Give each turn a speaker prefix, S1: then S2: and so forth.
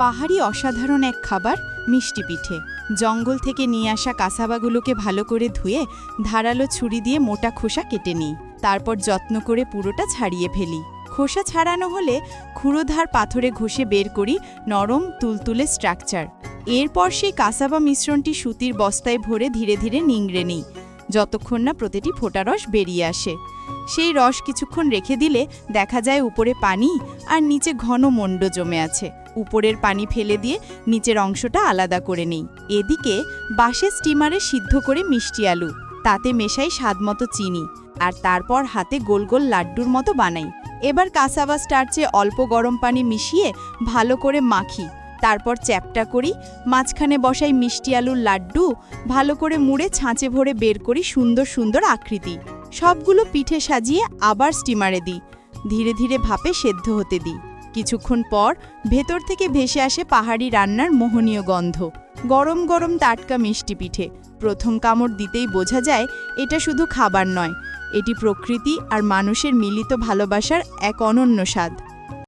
S1: পাহাড়ি অসাধারণ এক খাবার, মিষ্টি পিঠে। জঙ্গল থেকে নিয়ে আসা কাসাবাগুলোকে ভালো করে ধুয়ে ধারালো ছুরি দিয়ে মোটা খোসা কেটে নিই। তারপর যত্ন করে পুরোটা ছাড়িয়ে ফেলি। খোসা ছাড়ানো হলে ক্ষুরোধার পাথরে ঘষে বের করি নরম, তুলতুলে স্ট্রাকচার এরপর সেই কাসাবা মিশ্রণটি সুতির বস্তায় ভরে ধীরে ধীরে নিংড়ে নিই। যতক্ষণ না প্রতিটি ফোটা রস বেরিয়ে আসে। সেই রস কিছুক্ষণ রেখে দিলে দেখা যায় উপরে পানি আর নিচে ঘন মণ্ড জমে আছে। উপরের পানি ফেলে দিয়ে নিচের অংশটা আলাদা করে নেই। এদিকে বাঁশের স্টিমারে সিদ্ধ করে মিষ্টি আলু, তাতে মেশাই স্বাদমতো চিনি, আর তারপর হাতে গোল গোল লাড্ডুর মতো বানাই। এবার কাসাবা স্টার্চে অল্প গরম পানি মিশিয়ে ভালো করে মাখি, তারপর চ্যাপটা করি, মাঝখানে বসাই মিষ্টি আলুর লাড্ডু, ভালো করে মুড়ে ছাঁচে ভরে বের করি সুন্দর সুন্দর আকৃতি। সবগুলো পিঠে সাজিয়ে আবার স্টিমারে দিই, ধীরে ধীরে ভাপে সেদ্ধ হতে দিই। কিছুক্ষণ পর ভেতর থেকে ভেসে আসে পাহাড়ি রান্নার মোহনীয় গন্ধ। গরম গরম টাটকা মিষ্টি পিঠে। প্রথম কামড় দিতেই বোঝা যায় এটা শুধু খাবার নয়, এটি প্রকৃতি আর মানুষের মিলিত ভালোবাসার এক অনন্য স্বাদ।